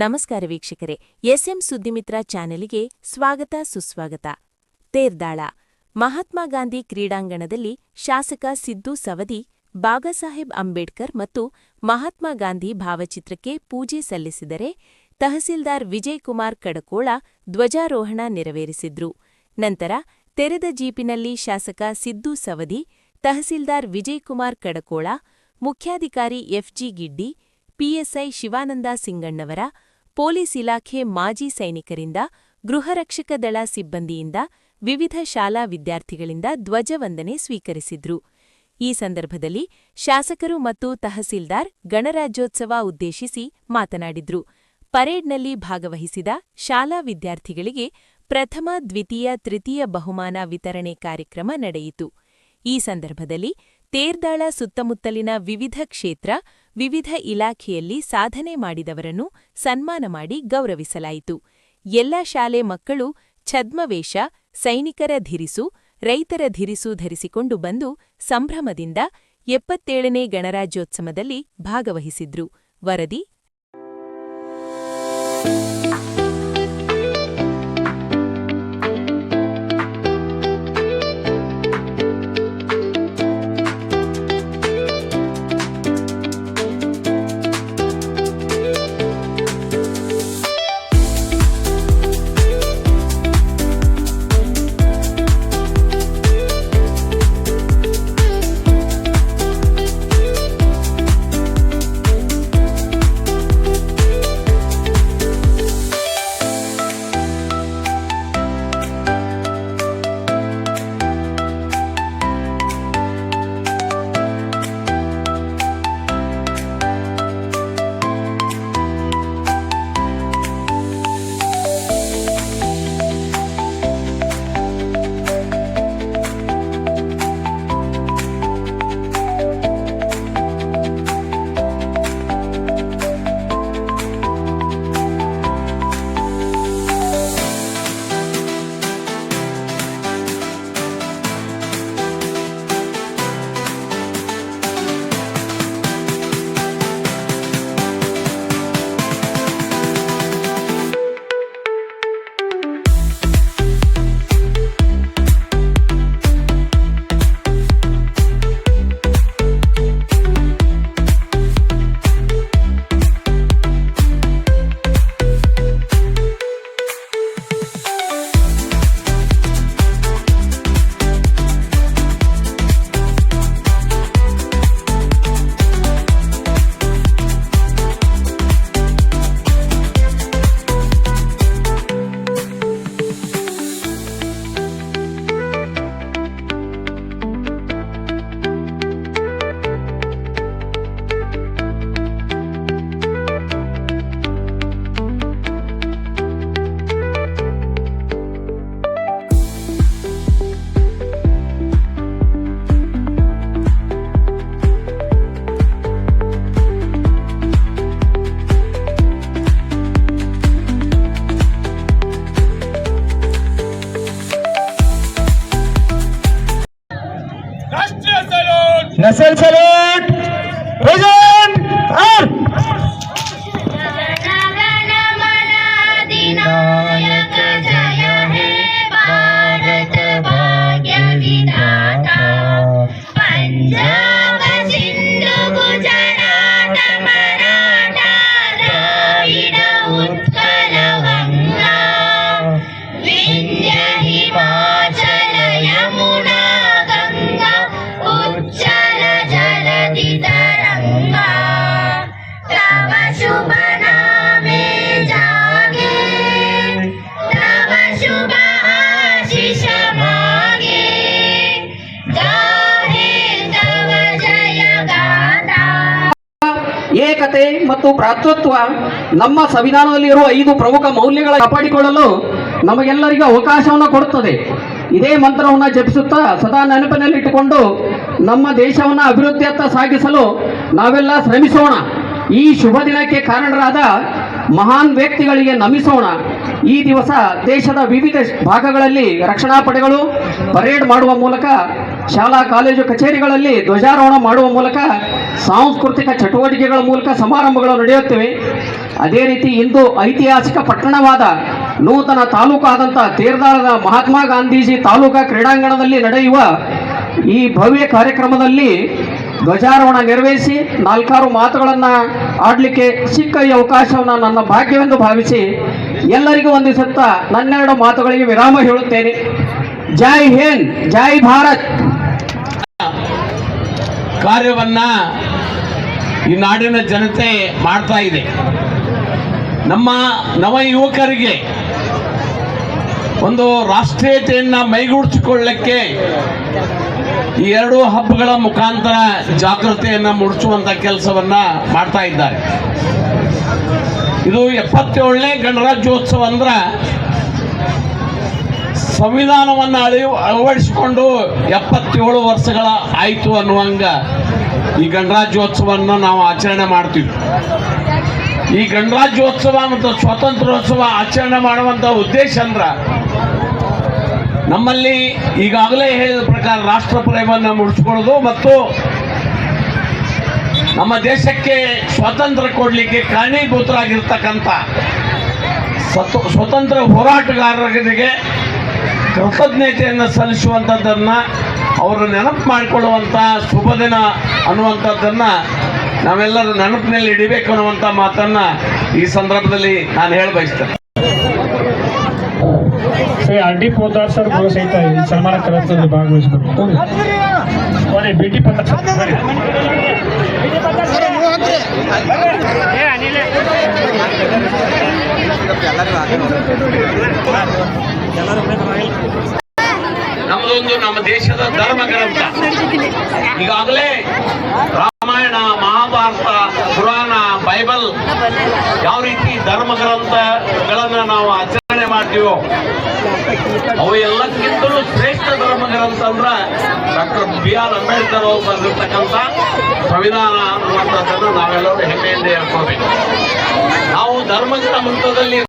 ನಮಸ್ಕಾರ ವೀಕ್ಷಕರೇ, ಎಸ್ಎಂ ಸುದ್ದಿಮಿತ್ರ ಚಾನೆಲ್ಗೆ ಸ್ವಾಗತ ಸುಸ್ವಾಗತ. ತೇರ್ದಾಳ, ಮಹಾತ್ಮ ಗಾಂಧಿ ಕ್ರೀಡಾಂಗಣದಲ್ಲಿ ಶಾಸಕ ಸಿದ್ದು ಸವದಿ, ಬಾಬಾಸಾಹೇಬ್ ಅಂಬೇಡ್ಕರ್ ಮತ್ತು ಮಹಾತ್ಮ ಗಾಂಧಿ ಭಾವಚಿತ್ರಕ್ಕೆ ಪೂಜೆ ಸಲ್ಲಿಸಿದರೆ ತಹಸೀಲ್ದಾರ್ ವಿಜಯ್ ಕುಮಾರ್ ಕಡಕೋಳ ಧ್ವಜಾರೋಹಣ ನೆರವೇರಿಸಿದ್ರು. ನಂತರ ತೆರೆದ ಜೀಪಿನಲ್ಲಿ ಶಾಸಕ ಸಿದ್ದು ಸವದಿ, ತಹಸೀಲ್ದಾರ್ ವಿಜಯ್ ಕುಮಾರ್ ಕಡಕೋಳ, ಮುಖ್ಯಾಧಿಕಾರಿ F G Giddi PSI Shivananda Singannavar police ಇಲಾಖೆ ಮಾಜಿ ಸೈನಿಕರಿಂದ ಗೃಹರಕ್ಷಕ ದಳ ಸಿಬ್ಬಂದಿಯಿಂದ, ವಿವಿಧ ಶಾಲಾ ವಿದ್ಯಾರ್ಥಿಗಳಿಂದ ಧ್ವಜವಂದನೆ ಸ್ವೀಕರಿಸಿದ್ರು. ಈ ಸಂದರ್ಭದಲ್ಲಿ ಶಾಸಕರು ಮತ್ತು ತಹಸೀಲ್ದಾರ್ ಗಣರಾಜ್ಯೋತ್ಸವ ಉದ್ದೇಶಿಸಿ ಮಾತನಾಡಿದ್ರು. ಪರೇಡ್ನಲ್ಲಿ ಭಾಗವಹಿಸಿದ ಶಾಲಾ ವಿದ್ಯಾರ್ಥಿಗಳಿಗೆ ಪ್ರಥಮ, ದ್ವಿತೀಯ, ತೃತೀಯ ಬಹುಮಾನ ವಿತರಣೆ ಕಾರ್ಯಕ್ರಮ ನಡೆಯಿತು. ಈ ಸಂದರ್ಭದಲ್ಲಿ ತೇರ್ದಾಳ ಸುತ್ತಮುತ್ತಲಿನ ವಿವಿಧ ಕ್ಷೇತ್ರ ವಿವಿಧ ಇಲಾಖೆಯಲ್ಲಿ ಸಾಧನೆ ಮಾಡಿದವರನ್ನು ಸನ್ಮಾನ ಮಾಡಿ ಗೌರವಿಸಲಾಯಿತು. ಎಲ್ಲ ಶಾಲೆ ಮಕ್ಕಳು ಛದ್ಮವೇಷ, ಸೈನಿಕರ ಧಿರಿಸು, ರೈತರ ಧಿರಿಸು ಧರಿಸಿಕೊಂಡು ಬಂದು ಸಂಭ್ರಮದಿಂದ ಎಪ್ಪತ್ತೇಳನೇ ಗಣರಾಜ್ಯೋತ್ಸವದಲ್ಲಿ ಭಾಗವಹಿಸಿದ್ರು. ವರದಿ ¡Gracias, el ಮತ್ತು ಭ್ರಾತೃತ್ವ ನಮ್ಮ ಸಂವಿಧಾನದಲ್ಲಿ ಇರುವ ಐದು ಪ್ರಮುಖ ಮೌಲ್ಯಗಳ ಕಾಪಾಡಿಕೊಳ್ಳಲು ನಮಗೆಲ್ಲರಿಗೂ ಅವಕಾಶವನ್ನು ಕೊಡುತ್ತದೆ. ಇದೇ ಮಂತ್ರವನ್ನು ಜಪಿಸುತ್ತಾ ಸದಾ ನೆನಪಿನಲ್ಲಿಟ್ಟುಕೊಂಡು ನಮ್ಮ ದೇಶವನ್ನು ಅಭಿವೃದ್ಧಿಯತ್ತ ಸಾಗಿಸಲು ನಾವೆಲ್ಲ ಶ್ರಮಿಸೋಣ. ಈ ಶುಭ ದಿನಕ್ಕೆ ಕಾರಣರಾದ ಮಹಾನ್ ವ್ಯಕ್ತಿಗಳಿಗೆ ನಮಿಸೋಣ. ಈ ದಿವಸ ದೇಶದ ವಿವಿಧ ಭಾಗಗಳಲ್ಲಿ ರಕ್ಷಣಾ ಪಡೆಗಳು ಪರೇಡ್ ಮಾಡುವ ಮೂಲಕ, ಶಾಲಾ, ಕಾಲೇಜು, ಕಚೇರಿಗಳಲ್ಲಿ ಧ್ವಜಾರೋಹಣ ಮಾಡುವ ಮೂಲಕ, ಸಾಂಸ್ಕೃತಿಕ ಚಟುವಟಿಕೆಗಳ ಮೂಲಕ ಸಮಾರಂಭಗಳು ನಡೆಯುತ್ತಿವೆ. ಅದೇ ರೀತಿ ಇಂದು ಐತಿಹಾಸಿಕ ಪಟ್ಟಣವಾದ ನೂತನ ತಾಲೂಕಾದಂಥ ತೇರ್ದಾಳದ ಮಹಾತ್ಮ ಗಾಂಧೀಜಿ ತಾಲೂಕಾ ಕ್ರೀಡಾಂಗಣದಲ್ಲಿ ನಡೆಯುವ ಈ ಭವ್ಯ ಕಾರ್ಯಕ್ರಮದಲ್ಲಿ ಧ್ವಜಾರೋಹಣ ನೆರವೇರಿಸಿ ನಾಲ್ಕಾರು ಮಾತುಗಳನ್ನು ಆಡಲಿಕ್ಕೆ ಸಿಕ್ಕ ಈ ಅವಕಾಶವನ್ನು ನನ್ನ ಭಾಗ್ಯವೆಂದು ಭಾವಿಸಿ ಎಲ್ಲರಿಗೂ ವಂದಿಸುತ್ತಾ ನನ್ನೆರಡು ಮಾತುಗಳಿಗೆ ವಿರಾಮ ಹೇಳುತ್ತೇನೆ. ಜೈ ಹಿಂದ್, ಜೈ ಭಾರತ್. ಕಾರ್ಯವನ್ನ ಈ ನಾಡಿನ ಜನತೆ ಮಾಡ್ತಾ ಇದೆ. ನಮ್ಮ ನವ ಯುವಕರಿಗೆ ಒಂದು ರಾಷ್ಟ್ರೀಯತೆಯನ್ನು ಮೈಗೂಡಿಸಿಕೊಳ್ಳಕ್ಕೆ ಈ ಎರಡು ಹಬ್ಬಗಳ ಮುಖಾಂತರ ಜಾಗೃತಿಯನ್ನು ಮೂಡಿಸುವಂಥ ಕೆಲಸವನ್ನ ಮಾಡ್ತಾ ಇದ್ದಾರೆ. ಇದು ಎಪ್ಪತ್ತೇಳನೇ ಗಣರಾಜ್ಯೋತ್ಸವ ಅಂದ್ರ ಸಂವಿಧಾನವನ್ನು ಅಳಿ ಅಳವಡಿಸಿಕೊಂಡು ಎಪ್ಪತ್ತೇಳು ವರ್ಷಗಳ ಆಯಿತು ಅನ್ನುವಂಗ ಈ ಗಣರಾಜ್ಯೋತ್ಸವವನ್ನು ನಾವು ಆಚರಣೆ ಮಾಡ್ತೀವಿ. ಈ ಗಣರಾಜ್ಯೋತ್ಸವ ಮತ್ತು ಸ್ವಾತಂತ್ರ್ಯೋತ್ಸವ ಆಚರಣೆ ಮಾಡುವಂಥ ಉದ್ದೇಶ ಅಂದ್ರ ನಮ್ಮಲ್ಲಿ ಈಗಾಗಲೇ ಹೇಳಿದ ಪ್ರಕಾರ ರಾಷ್ಟ್ರ ಪ್ರೇಮವನ್ನು ಮುಡಿಸ್ಕೊಳ್ಳೋದು ಮತ್ತು ನಮ್ಮ ದೇಶಕ್ಕೆ ಸ್ವಾತಂತ್ರ್ಯ ಕೊಡಲಿಕ್ಕೆ ಕಾರಣೀಭೂತರಾಗಿರ್ತಕ್ಕಂಥ ಸ್ವತ, ಸ್ವತಂತ್ರ ಹೋರಾಟಗಾರರಿಗೆ ಕೃತಜ್ಞತೆಯನ್ನು ಸಲ್ಲಿಸುವಂಥದ್ದನ್ನು ಅವರು ನೆನಪು ಮಾಡಿಕೊಳ್ಳುವಂಥ ಶುಭ ದಿನ ಅನ್ನುವಂಥದ್ದನ್ನು ನಾವೆಲ್ಲರೂ ನೆನಪಿನಲ್ಲಿ ಇಡಬೇಕು ಅನ್ನುವಂಥ ಮಾತನ್ನು ಈ ಸಂದರ್ಭದಲ್ಲಿ ನಾನು ಹೇಳ ಬಯಸ್ತೇನೆ Shri R D Podar sir ಕೂಡ ಸಹಿತ ಈ ಸನ್ಮಾನ ಕಾರ್ಯಕ್ರಮದಲ್ಲಿ ಭಾಗವಹಿಸಬೇಕು ಬನ್ನಿ ಪತ್ರ ನಮ್ದೊಂದು. ನಮ್ಮದೊಂದು ನಮ್ಮ ದೇಶದ ಧರ್ಮ ಗ್ರಂಥ ಈಗಾಗಲೇ ರಾಮಾಯಣ ಮಹಾಭಾರತ ಪುರಾಣ ಬೈಬಲ್ ಯಾವ ರೀತಿ ಧರ್ಮ ಗ್ರಂಥಗಳನ್ನ ನಾವು ಆಚರಣೆ ಮಾಡ್ತೀವೋ ಅವು ಎಲ್ಲಕ್ಕಿಂತಲೂ ಶ್ರೇಷ್ಠ ಧರ್ಮ ಗ್ರಂಥ ಅಂದ್ರ ಡಾಕ್ಟರ್ ಬಿ ಆರ್ ಅಂಬೇಡ್ಕರ್ ಅವರು ಬರೆದಿರ್ತಕ್ಕಂಥ ಸಂವಿಧಾನ ಅನ್ನುವಂಥದ್ದನ್ನು ನಾವೆಲ್ಲರೂ ಹೆಮ್ಮೆಯಿಂದ ಹೇಳ್ಕೋಬೇಕು ನಾವು ಧರ್ಮದ ಗ್ರಂಥದಲ್ಲಿ